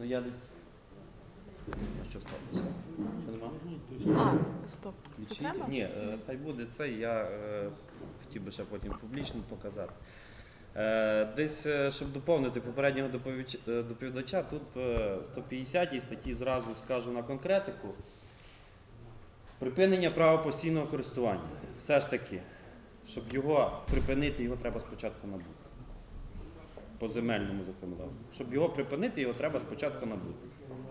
Ну я десь. А що сталося? Що нема? А, стоп. Це треба? Ні, е, хай буде це, я е, хотів би ще потім публічно показати. Е, Десь, е, щоб доповнити попереднього доповіч- е, доповідача, тут в 150 статті зразу скажу на конкретику. Припинення права постійного користування. Все ж таки, щоб його припинити, його треба спочатку набути. По земельному законодавству. Щоб його припинити, його треба спочатку набути.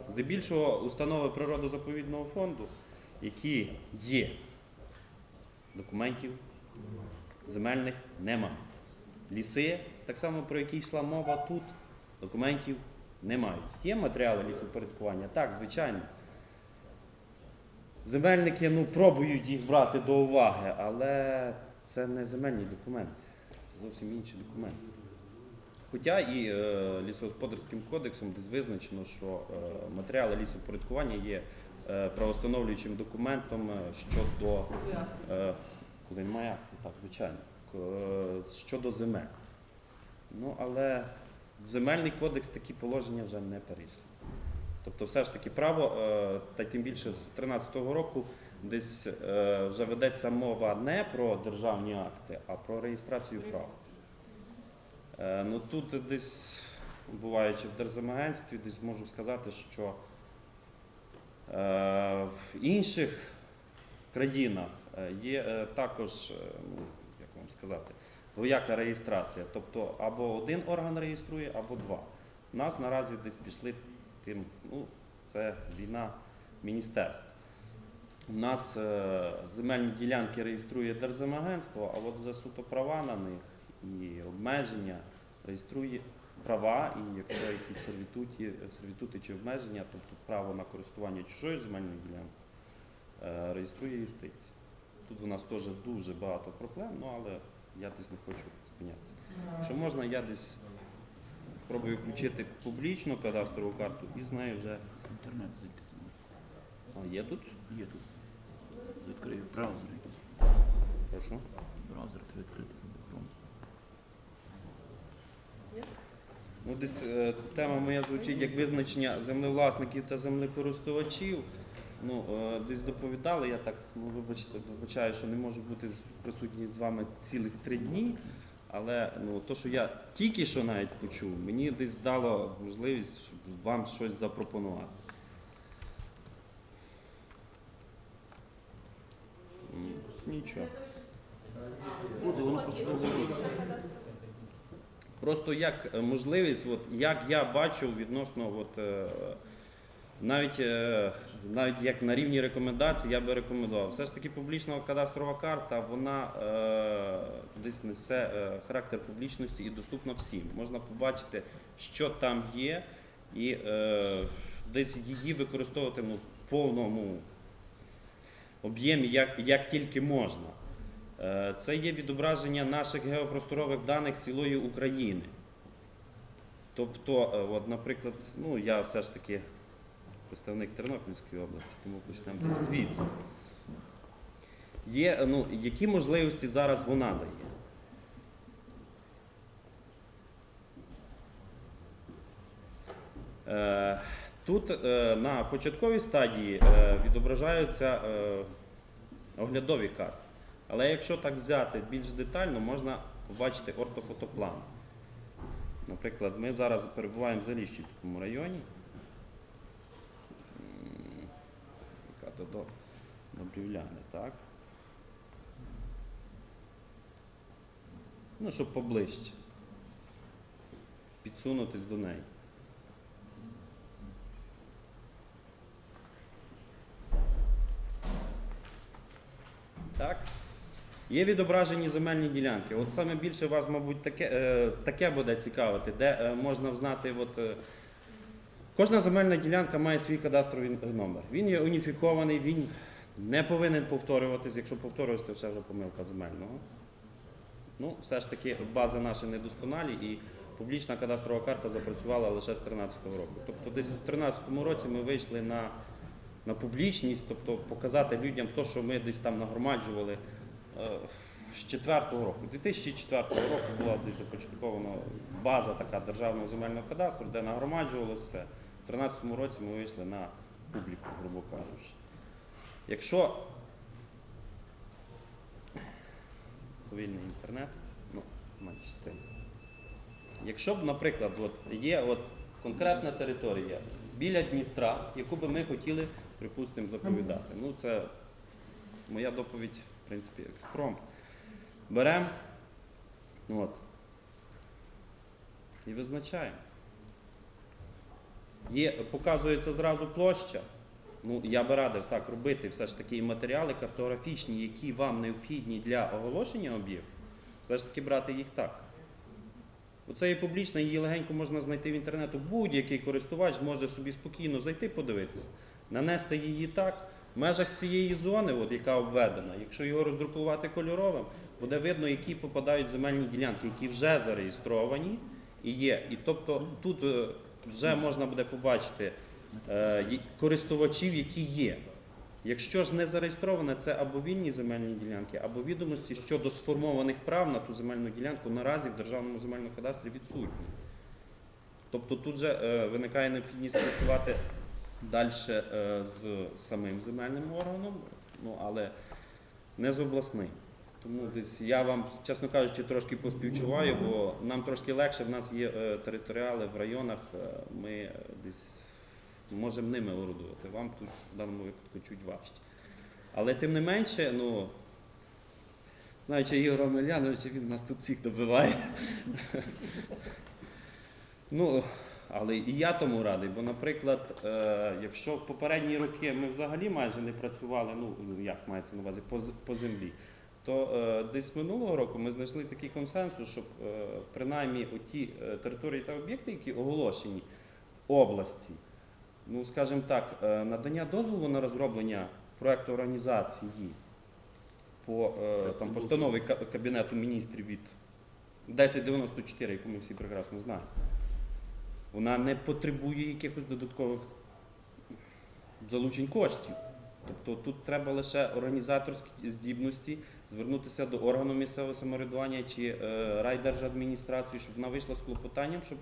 Здебільшого установи природозаповідного фонду, які є, документів земельних нема. Ліси, так само про які йшла мова тут, документів не мають. Є матеріали лісопорядкування? Так, звичайно. Земельники ну, пробують їх брати до уваги, але це не земельні документи, це зовсім інші документи. Хоча і е, лісогосподарським кодексом десь визначено, що е, матеріали лісопорядкування є е, правостановлюючим документом щодо коли немає так, звичайно, щодо земель. Ну, але в земельний кодекс такі положення вже не перейшли. Тобто, все ж таки право, та тим більше з 2013 року, десь вже ведеться мова не про державні акти, а про реєстрацію права. Е, Ну тут десь, буваючи в Держземагентстві, десь можу сказати, що е, в інших країнах е, є також, ну, як вам сказати, двояка реєстрація. Тобто або один орган реєструє, або два. У нас наразі десь пішли тим, ну, це війна міністерств. У нас земельні ділянки реєструє Держземагентство, а от вже суто права на них і обмеження реєструє права, і якщо якісь сервітуті, сервітути чи обмеження, тобто право на користування чужою земельною ділянкою, е, реєструє юстиція. Тут у нас теж дуже багато проблем, ну але я десь не хочу спинятися. Якщо можна, я десь спробую включити публічну кадастрову карту і з нею вже. Інтернет зайти. А, є тут? Є тут. Відкрию браузер. Прошу. Браузер треба відкрити. Ну, десь е, тема моя звучить як визначення землевласників та землекористувачів. Ну, е, десь доповідали, я так ну, вибач, вибачаю, що не можу бути присутній з вами цілих три дні. Але ну, то, що я тільки що навіть почув, мені десь дало можливість щоб вам щось запропонувати. Нічого. Буде, воно просто. Просто як е, можливість, от, як я бачу відносно, от, е, навіть, е, навіть як на рівні рекомендацій, я би рекомендував. Все ж таки публічна кадастрова карта, вона е, десь несе характер публічності і доступна всім. Можна побачити, що там є, і е, десь її використовувати ну, в повному об'ємі, як, як тільки можна. Е, Це є відображення наших геопросторових даних цілої України. Тобто, е, от, наприклад, ну, я все ж таки представник Тернопільської області, тому почнемо звідси. Є, е, ну, які можливості зараз вона дає? Тут на початковій стадії відображаються оглядові карти. Але якщо так взяти більш детально, можна побачити ортофотоплан. Наприклад, ми зараз перебуваємо в Заліщицькому районі. Яка то до Добрівляни, так? Ну, щоб поближче. Підсунутись до неї. Є відображені земельні ділянки. От саме більше вас, мабуть, таке, е, таке буде цікавити, де е, можна взнати. От, е, кожна земельна ділянка має свій кадастровий номер. Він є уніфікований, він не повинен повторюватись. Якщо повторюватися, то це вже помилка земельного. Ну, все ж таки, бази наші недосконалі і публічна кадастрова карта запрацювала лише з 2013 року. Тобто десь в 2013 році ми вийшли на, на публічність, тобто показати людям те, що ми десь там нагромаджували з 2004 року. 2004 року була десь започаткована база така державного земельного кадастру, де нагромаджувалося все. В 2013 році ми вийшли на публіку, грубо кажучи. Якщо повільний інтернет, ну, менше. Якщо б, наприклад, от є от конкретна територія біля Дністра, яку би ми хотіли, припустимо, заповідати. Ну, це моя доповідь, в принципі, експромт. Беремо от, і визначаємо. Є, показується зразу площа. Ну, я би радив так робити все ж таки матеріали картографічні, які вам необхідні для оголошення об'єкту, все ж таки брати їх так. Оце є публічна, її легенько можна знайти в інтернету. Будь-який користувач може собі спокійно зайти, подивитися, нанести її так. В межах цієї зони, от, яка обведена, якщо його роздрукувати кольоровим, буде видно, які попадають земельні ділянки, які вже зареєстровані і є. І тобто тут е, вже можна буде побачити е, користувачів, які є. Якщо ж не зареєстроване, це або вільні земельні ділянки, або відомості щодо сформованих прав на ту земельну ділянку наразі в Державному земельному кадастрі відсутні. Тобто тут же е, виникає необхідність працювати далі е, з самим земельним органом, ну, але не з обласним. Тому десь я вам, чесно кажучи, трошки поспівчуваю, бо нам трошки легше, в нас є е, територіали в районах, е, ми десь можемо ними орудувати. Вам тут в даному випадку чуть важче. Але тим не менше, ну, знаючи Ігора Омеляновича, він нас тут всіх добиває. ну, але і я тому радий, бо, наприклад, е, якщо в попередні роки ми взагалі майже не працювали, ну як мається на увазі, по, по землі, то е, десь минулого року ми знайшли такий консенсус, щоб е, принаймні оті території та об'єкти, які оголошені області, ну скажімо так, надання дозволу на розроблення проекту організації по там, постанові Кабінету міністрів від 1094, яку ми всі прекрасно знаємо. Вона не потребує якихось додаткових залучень коштів. Тобто тут треба лише організаторські здібності звернутися до органу місцевого самоврядування чи е, райдержадміністрації, щоб вона вийшла з клопотанням, щоб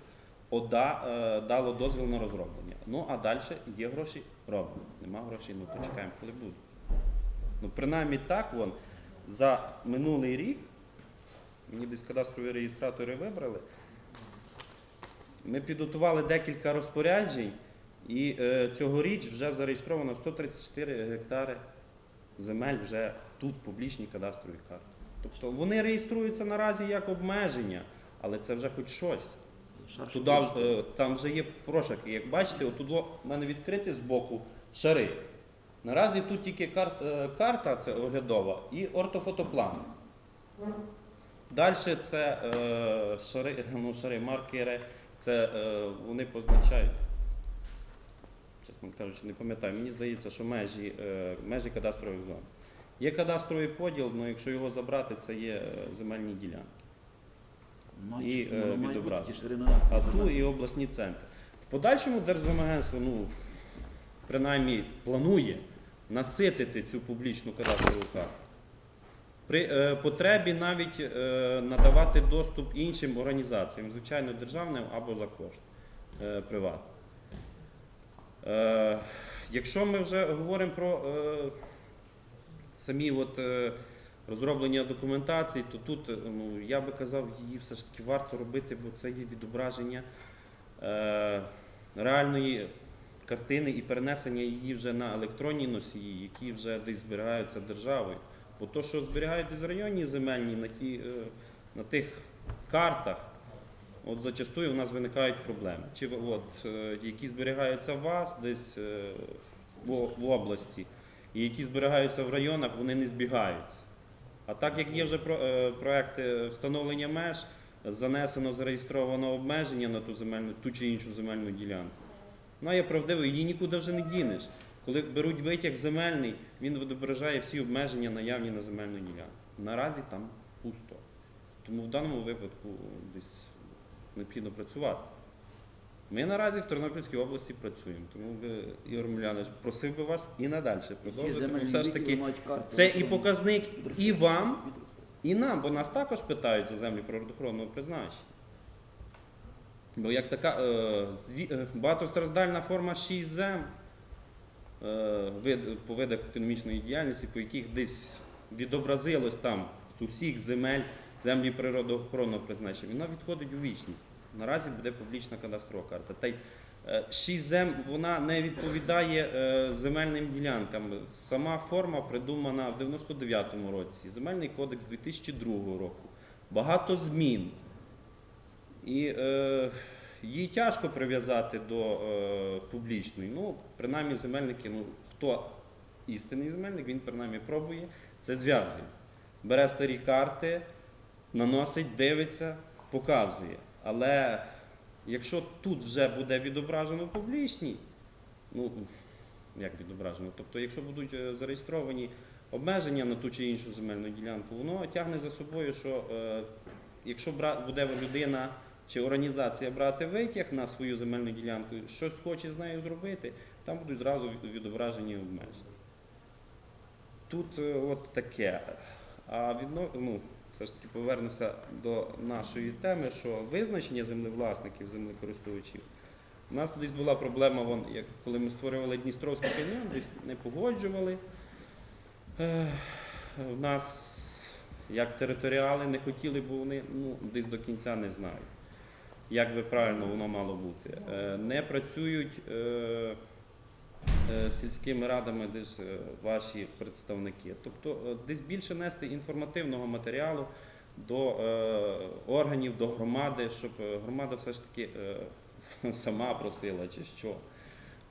ОДА е, дало дозвіл на розроблення. Ну а далі є гроші, робимо. Нема грошей, ну то чекаємо, коли буде. Ну, принаймні так, вон, за минулий рік, мені десь кадастрові реєстратори вибрали, ми підготували декілька розпоряджень, і е, цьогоріч вже зареєстровано 134 гектари земель вже тут публічні кадастрові карти. Тобто вони реєструються наразі як обмеження, але це вже хоч щось. Туди, е, там вже є прошарки. Як бачите, отут в мене відкриті з боку шари. Наразі тут тільки кар, е, карта це оглядова і ортофотоплан. Далі це е, шари, ну, шари, маркери, це е, вони позначають. Чесно кажучи, не пам'ятаю. Мені здається, що межі, е, межі кадастрових зон. Є кадастровий поділ, але якщо його забрати, це є е, земельні ділянки. Має- і, е, воно має бути відображено. ті ширина. а ту і обласні центри. В подальшому Держземагентство, ну, принаймні, планує наситити цю публічну кадастрову карту. При е, потребі навіть е, надавати доступ іншим організаціям, звичайно, державним або за кошт е, приватним. Якщо ми вже говоримо про самі от, розроблення документації, то тут ну, я би казав, її все ж таки варто робити, бо це є відображення реальної картини і перенесення її вже на електронні носії, які вже десь зберігаються державою. Бо то, що зберігають районні земельні на, ті, е, на тих картах, от зачастую у нас виникають проблеми. Чи от, е, які зберігаються у вас десь е, в, в області, і які зберігаються в районах, вони не збігаються. А так як є вже про, проекти встановлення меж, занесено, зареєстровано обмеження на ту земельну, ту чи іншу земельну ділянку. Вона є правдивою, її нікуди вже не дінеш. Коли беруть витяг земельний, він відображає всі обмеження наявні на земельну ділянку. Наразі там пусто. Тому в даному випадку десь необхідно працювати. Ми наразі в Тернопільській області працюємо, тому би, Ігор Милянович, просив би вас і надалі продовжити. Бо все ж таки це і показник і вам, і нам, бо нас також питають за землі природоохоронного призначення. Бо як така е, е, багатостраждальна форма 6 зем е, по видах економічної діяльності, по яких десь відобразилось там з усіх земель землі природоохоронного призначення, вона відходить у вічність. Наразі буде публічна кадастрова карта. Та й е, шість зем вона не відповідає е, земельним ділянкам. Сама форма придумана в 99-му році. Земельний кодекс 2002 року. Багато змін. І е, її тяжко прив'язати до е, публічної. Ну, принаймні, земельники, ну, хто істинний земельник, він принаймні пробує, це зв'язує. Бере старі карти, наносить, дивиться, показує. Але якщо тут вже буде відображено в публічній, ну як відображено? Тобто, якщо будуть е, зареєстровані обмеження на ту чи іншу земельну ділянку, воно тягне за собою, що е, якщо буде людина чи організація брати витяг на свою земельну ділянку, щось хоче з нею зробити, там будуть зразу відображені обмеження. Тут е, от таке. А відно, ну, все ж таки повернуся до нашої теми, що визначення землевласників, землекористувачів. У нас десь була проблема, вон, як, коли ми створювали Дністровський каньйон, десь не погоджували. Е, в нас як територіали не хотіли, бо вони ну, десь до кінця не знають, як би правильно воно мало бути. Е, не працюють е, е, сільськими радами десь ваші представники. Тобто десь більше нести інформативного матеріалу до органів, до громади, щоб громада все ж таки сама просила чи що.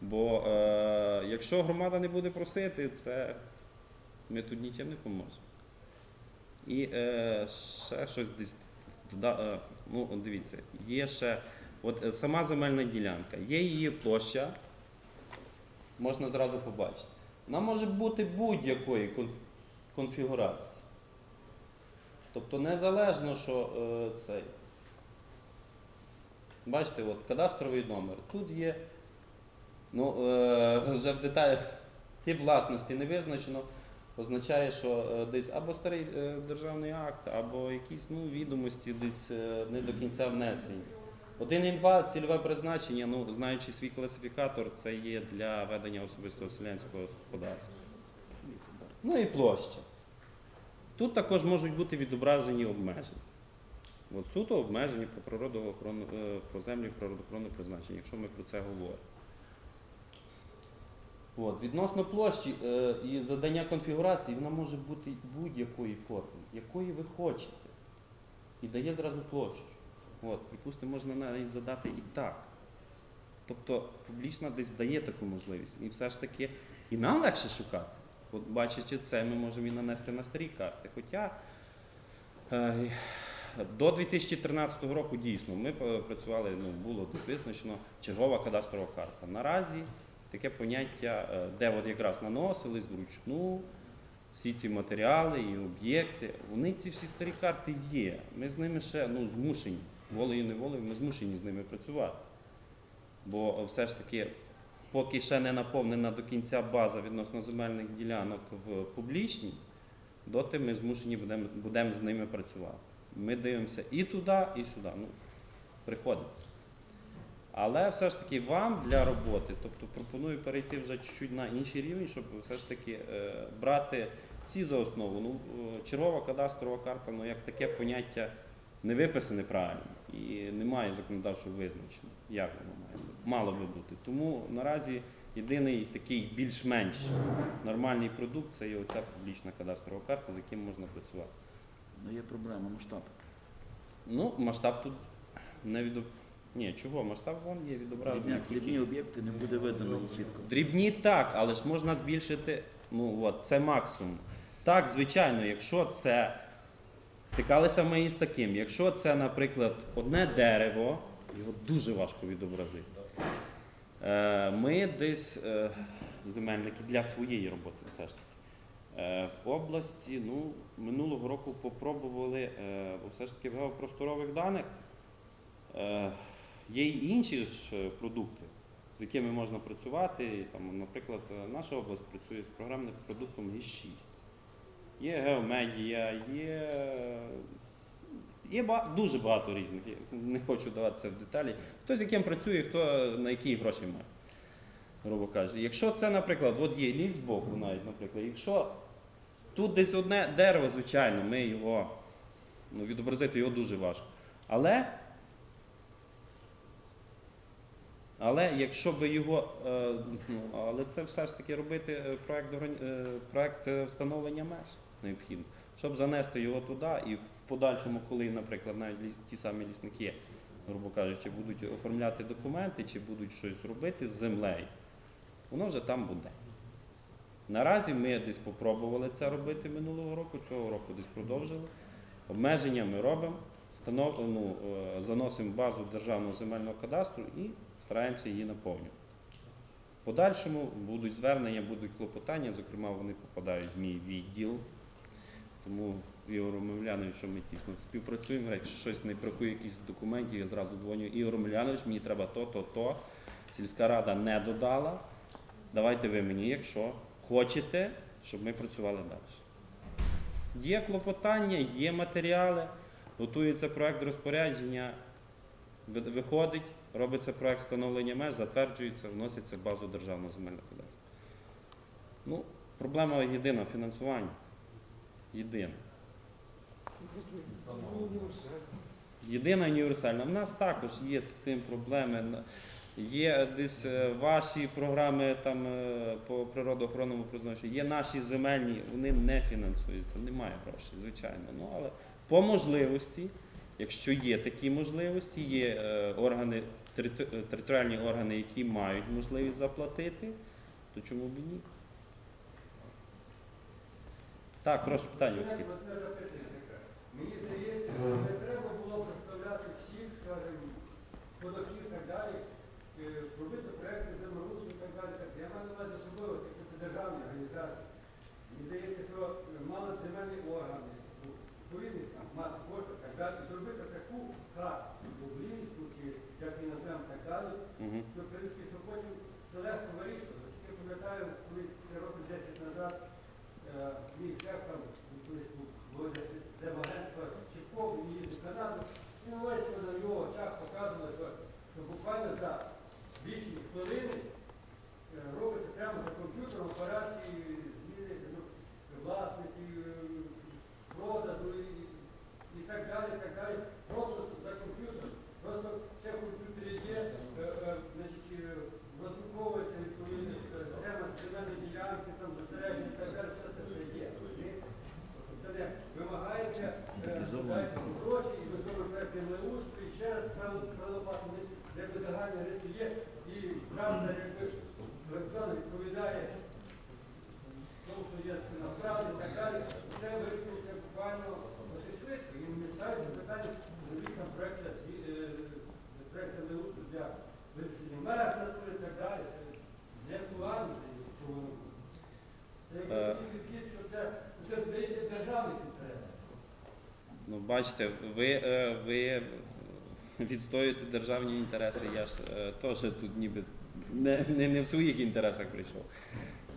Бо е, якщо громада не буде просити, це ми тут нічим не поможемо. І е, ще щось десь ну, дивіться, є ще от е, сама земельна ділянка, є її площа, можна зразу побачити. Вона може бути будь-якої конфігурації. Тобто незалежно, що е, цей. Бачите, от кадастровий номер. Тут є, ну, е, вже в деталях тип власності не визначено, означає, що е, десь або старий е, державний акт, або якісь ну, відомості десь е, не до кінця внесені. 1.2 цільове призначення, ну, знаючи свій класифікатор, це є для ведення особистого селянського господарства. Ну і площа. Тут також можуть бути відображені обмеження. От суто обмеження по природоохорону, по землі природоохоронного призначення, якщо ми про це говоримо. От, відносно площі е, і задання конфігурації, вона може бути будь-якої форми, якої ви хочете. І дає зразу площу. От, припустимо, можна навіть задати і так. Тобто публічна десь дає таку можливість. І все ж таки і нам легше шукати. От бачачи це, ми можемо і нанести на старі карти. Хоча е, до 2013 року дійсно ми е, працювали, ну, було десь визначено чергова кадастрова карта. Наразі таке поняття, е, де от якраз наносились вручну, всі ці матеріали і об'єкти, вони ці всі старі карти є. Ми з ними ще ну, змушені, волею неволею, ми змушені з ними працювати. Бо все ж таки, поки ще не наповнена до кінця база відносно земельних ділянок в публічній, доти ми змушені будемо будем з ними працювати. Ми дивимося і туди, і сюди. Ну, приходиться. Але все ж таки вам для роботи, тобто пропоную перейти вже чуть-чуть на інший рівень, щоб все ж таки е, брати ці за основу. Ну, е, чергова кадастрова карта, ну як таке поняття не виписане правильно і немає законодавчого визначення, як воно має бути. Мало би бути. Тому наразі єдиний такий більш-менш нормальний продукт це є оця публічна кадастрова карта, з яким можна працювати. Ну є проблема, масштаб. Ну, масштаб тут не відоб... Ні, чого? Масштаб вон є відображений. Дрібні, дрібні об'єкти не буде видно чітко. Дрібні так, але ж можна збільшити. Ну от, це максимум. Так, звичайно, якщо це стикалися ми із таким, якщо це, наприклад, одне дерево, його дуже важко відобразити. Е, Ми десь е, земельники для своєї роботи все ж таки. е, В області ну, минулого року попробували, е, все ж таки в геопросторових даних е, є й інші ж е, продукти з якими можна працювати. Там, наприклад, е, наша область працює з програмним продуктом ГІС-6. Є геомедія, є Є ба- дуже багато різних. Не хочу даватися в деталі. Хто з яким працює, хто на які гроші має. Грубо кажучи. Якщо це, наприклад, от є ліс збоку, навіть, наприклад, якщо тут десь одне дерево, звичайно, ми його ну, відобразити його дуже важко. Але, але якщо би його, е, ну, але це все ж таки робити е, проект, е, проект встановлення меж необхідно, щоб занести його туди і в подальшому, коли, наприклад, навіть ті самі лісники, грубо кажучи, будуть оформляти документи чи будуть щось робити з землею, воно вже там буде. Наразі ми десь попробували це робити минулого року, цього року десь продовжили. Обмеження ми робимо, ну, заносимо базу державного земельного кадастру і стараємося її наповнювати. В подальшому будуть звернення, будуть клопотання, зокрема, вони попадають в мій відділ. Тому з Ігорем Мемляновичем ми тісно співпрацюємо. Якщо щось не бракує якихось документів, я зразу дзвоню. Ігор Мемлянович, мені треба то, то, то. Сільська рада не додала. Давайте ви мені, якщо хочете, щоб ми працювали далі. Є клопотання, є матеріали, готується проект розпорядження, виходить, робиться проект встановлення меж, затверджується, вноситься в базу державного земельного кадастру. Ну, проблема єдина фінансування. Єдина. Єдина універсальна. У нас також є з цим проблеми. Є десь е, ваші програми там е, по природоохоронному призначенню, є наші земельні, вони не фінансуються, немає грошей, звичайно. Ну але по можливості, якщо є такі можливості, є е, органи, територіальні органи, які мають можливість заплатити, то чому б і ні? Так, прошу питання. Мені здається, що не треба було представляти всіх, скажімо, ходоків і так далі, е, робити проекти землеустрою і так далі. так. Я маю на увазі особливо, якщо це державні організації. Мені здається, що е, мали земельні органи, ну, відповідні там мати кошти і так далі, і зробити таку карту, публічну, чи як її назвемо так далі, Мгм. що, в принципі, що потім це легко вирішувати. Оскільки я пам'ятаю, коли ще років 10 назад е, мій шеф там колись був було десь демагентство Чіпков, він їздив в Канаду, і на весь на його очах показували, що, що буквально за лічні хвилини е, робиться прямо за комп'ютером операції зміни ну, власників, е, продажу і, і так далі, і так далі. Просто за комп'ютером. Просто це в комп'ютері є, е, е, значить, е, роздруковується відповідно е, схема земельної ділянки, там застереження і так далі, все це все є. розумієте? Це не вимагається е, дати гроші і виконуємо проект землеустрою, і ще раз правилопати, якби загальні риси є, і правда, якби електронно відповідає є насправді і так далі, це вирішується буквально досить швидко. І не ставиться питання, зробіть там проект, е, проект для вирішення мера і так далі. Це не актуально, воно буде. Це Е. якийсь підхід, що це, це здається державних інтересах. Ну, бачите, ви, е, ви відстоюєте державні інтереси. Я ж е, теж тут ніби не, не, не в своїх інтересах прийшов.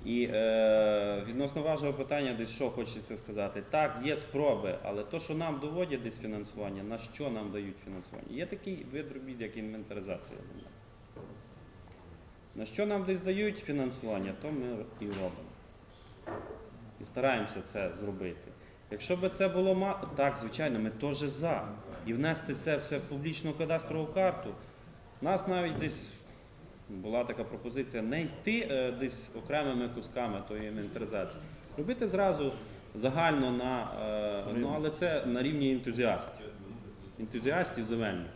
І е, відносно вашого питання, десь що хочеться сказати. Так, є спроби, але то, що нам доводять десь фінансування, на що нам дають фінансування? Є такий вид робіт, як інвентаризація землі. На що нам десь дають фінансування, то ми і робимо. І стараємося це зробити. Якщо б це було ма... так, звичайно, ми теж за. І внести це все в публічну кадастрову карту. Нас навіть десь була така пропозиція не йти е, десь окремими кусками тої інвентаризації. Робити зразу загально на е, ну, але це на рівні ентузіастів, ентузіастів земельників.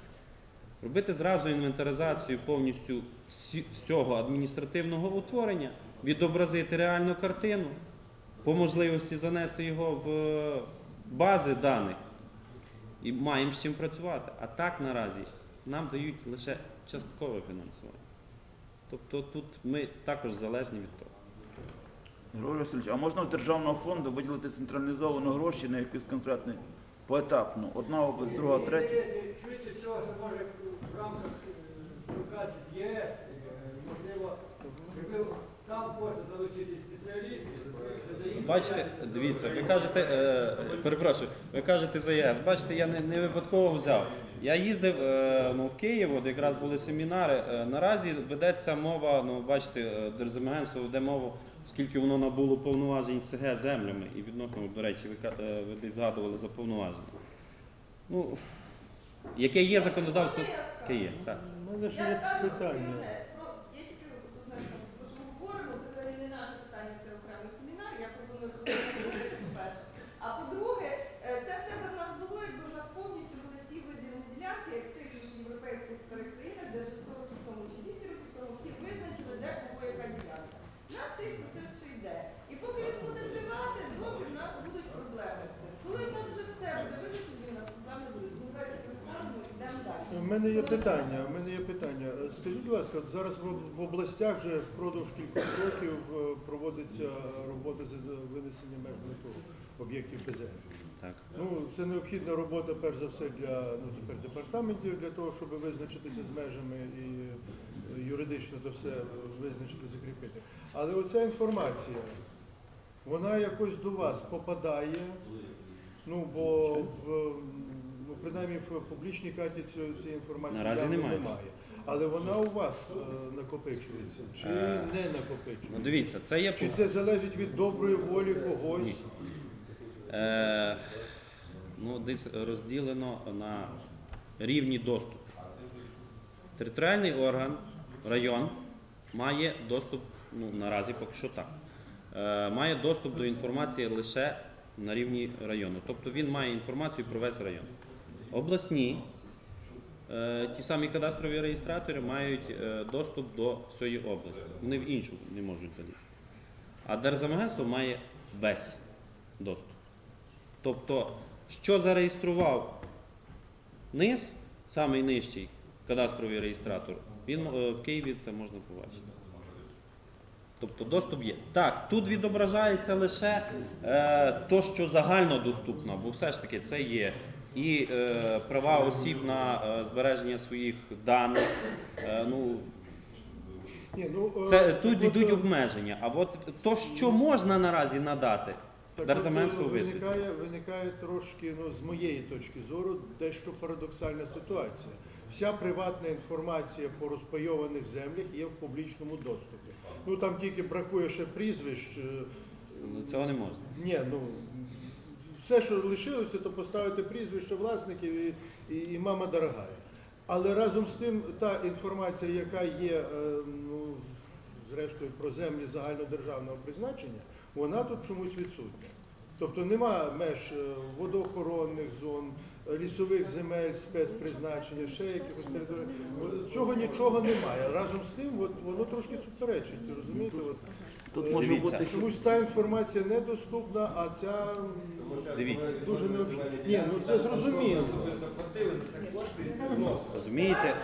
Робити зразу інвентаризацію повністю всього адміністративного утворення, відобразити реальну картину, по можливості занести його в бази даних і маємо з чим працювати. А так наразі нам дають лише часткове фінансування. Тобто тут ми також залежні від того. Григорій Васильович, а можна з державного фонду виділити централізовано гроші на якусь конкретний поетапно? Одна область, друга, Мені третя. здається, швидше всього, що може в рамках е, співпраці з ЄС, е, можливо, якби там можна залучити спеціалістів, бачите, дивіться, ви кажете, е, перепрошую, ви кажете за ЄС. Бачите, я не, не випадково взяв. Я їздив е, ну, в Київ, от якраз були семінари. Е, наразі ведеться мова, ну бачите, е, Держземагентство веде мову, оскільки воно набуло повноважень СГ землями, і відносно, до речі, ви, ви десь згадували за повноваження. Ну, яке є законодавство, Яке є. Так. У мене ще є питання. одне, про я тільки одне скажу, тому що ми говоримо, це взагалі не наше питання, це окремий семінар. Я пропоную про це говорити, по-перше. А по-друге, е, це все б в нас було, якби в нас повністю були всі виділені ділянки, як в тих же ж європейських старих країнах, де вже 100 років тому чи 200 років тому всі визначили, де кого яка ділянка. У нас цей процес ще йде. І поки він буде тривати, доки в нас будуть проблеми з цим. Коли в нас вже все буде визначено, у нас проблем не буде. Тому давайте представимо, йдемо далі. У мене є питання. У мене є питання. Е, Скажіть, будь ласка, зараз в областях вже впродовж кількох років е, проводиться робота з винесення меж того об'єктів ПЗ. Так. Ну, це необхідна робота, перш за все, для ну, тепер департаментів, для того, щоб визначитися з межами і е, юридично то все визначити, закріпити. Але оця інформація, вона якось до вас попадає, ну, бо в, ну, принаймні в публічній карті цієї, цієї інформації Наразі явно немає. Але вона у вас е, накопичується чи Е, не Ну, накопичується? дивіться, це є Чи це залежить від доброї волі когось? Ні. Е, ну, десь розділено на рівні доступу. Територіальний орган, район, має доступ, ну наразі поки що так, е, має доступ до інформації лише на рівні району. Тобто він має інформацію про весь район. Обласні, е, ті самі кадастрові реєстратори мають е, доступ до всієї області. Вони в іншу не можуть залізти. А Держзамагентство має весь доступ. Тобто, що зареєстрував низ, самий нижчий кадастровий реєстратор, він е, в Києві це можна побачити. Тобто доступ є. Так, тут відображається лише е, то, що загальнодоступно, бо все ж таки це є і е, права осіб на е, збереження своїх даних. Е, ну, Ні, ну, е, це, тут от, йдуть е, обмеження. А от то, що можна наразі надати, Так Держзамагентство от, е, висвітлює. виникає, виникає трошки, ну, з моєї точки зору, дещо парадоксальна ситуація. Вся приватна інформація по розпайованих землях є в публічному доступі. Ну там тільки бракує ще прізвищ. е, Ну, Цього не можна. Ні, ну все, що лишилося, то поставити прізвище власників і, і, і мама дорога. Але разом з тим, та інформація, яка є, е, ну, зрештою, про землі загальнодержавного призначення, вона тут чомусь відсутня. Тобто нема меж е, водоохоронних зон, лісових земель, спецпризначення, ще якихось територій. Цього нічого немає. Разом з тим, от, воно трошки суперечить. Розумієте? От, Тут е, може Дивіться. бути Чомусь та інформація недоступна, а ця м, Дивіться. дуже необхідна. Ні, ну це зрозуміло. Розумієте,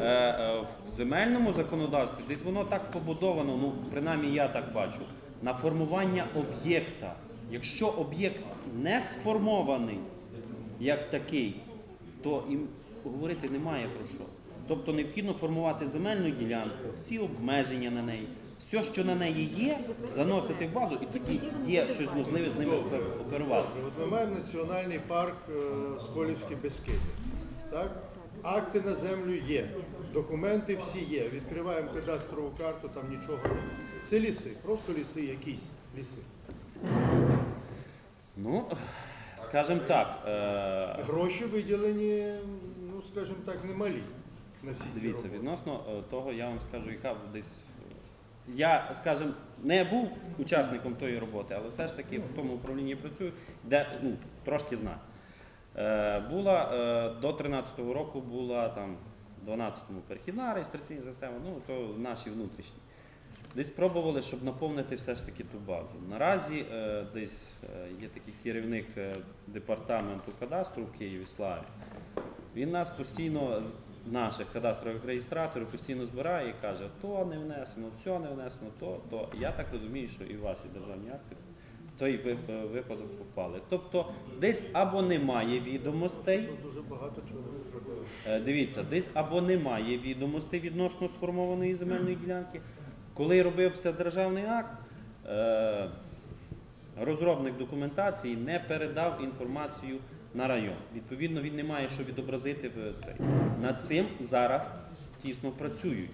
е, е, в земельному законодавстві десь воно так побудовано, ну принаймні я так бачу, на формування об'єкта. Якщо об'єкт не сформований як такий, то і говорити немає про що. Тобто необхідно формувати земельну ділянку, всі обмеження на неї, все, що на неї є, заносити в базу, і тоді є щось можливе з ними оперувати. От ми маємо національний парк е, Сколівські Бескиди. Так? Акти на землю є, документи всі є. Відкриваємо кадастрову карту, там нічого немає. Це ліси, просто ліси, якісь ліси. Ну, скажімо так. Е, Гроші виділені, ну скажімо так, немалі на всі ці Дивіться, роботи. відносно е, того, я вам скажу, яка десь. е, Я, скажімо, не був учасником тої роботи, але все ж таки в тому управлінні працюю, де ну, трошки знаю. Е, була е, до 13-го року була там в 12-му перехідна реєстраційна система, ну то наші внутрішні. Десь пробували, щоб наповнити все ж таки ту базу. Наразі е, десь е, є такий керівник е, департаменту кадастру в Києві Славі. Він нас постійно, наших кадастрових реєстраторів, постійно збирає і каже, то не внесено, все не внесено, то, то. Я так розумію, що і ваші державні акти в той е, випадок попали. Тобто десь або немає відомостей, Дуже багато чого Дивіться, десь або немає відомостей відносно сформованої земельної ділянки. Коли робився державний акт, е, розробник документації не передав інформацію на район. Відповідно, він не має що відобразити в цей. Над цим зараз тісно працюють.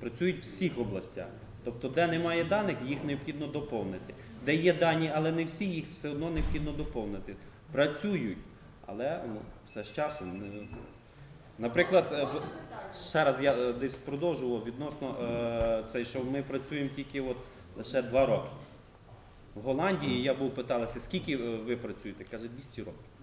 Працюють в всіх областях. Тобто, де немає даних, їх необхідно доповнити. Де є дані, але не всі, їх все одно необхідно доповнити. Працюють, але ну, все з часом. Не- Наприклад, е? Ще раз я е, десь продовжував відносно е, цей, що ми працюємо тільки от лише два роки. В Голландії я був питалася, скільки ви працюєте? Каже, 200 років.